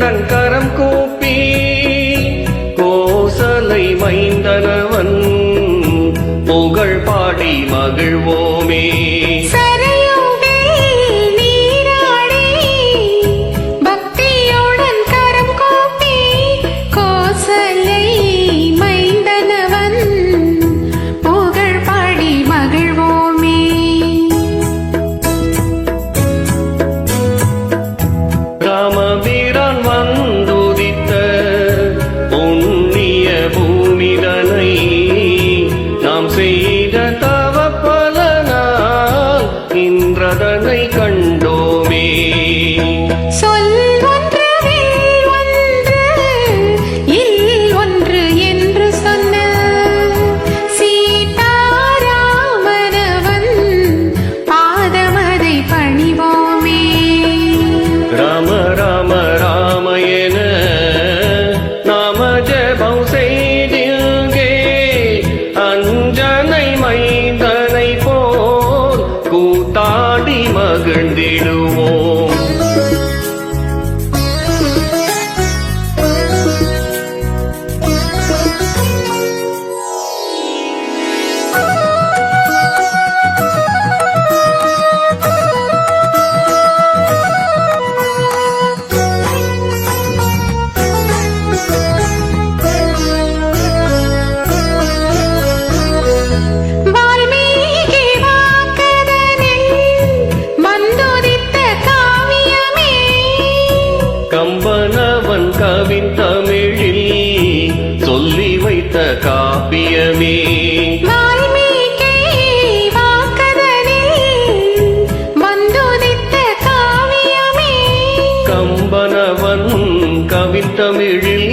கருணன் கரம் கூப்பி கோசலை மைந்தனவன் புகழ் பாடி மகிழ்வோமே. கடனை கண்டு மகிழ்ந்திடுவோம் கம்பனவன் கவின் தமிழில் சொல்லி வைத்த காப்பியமே. கம்பனவன் கவின் தமிழில்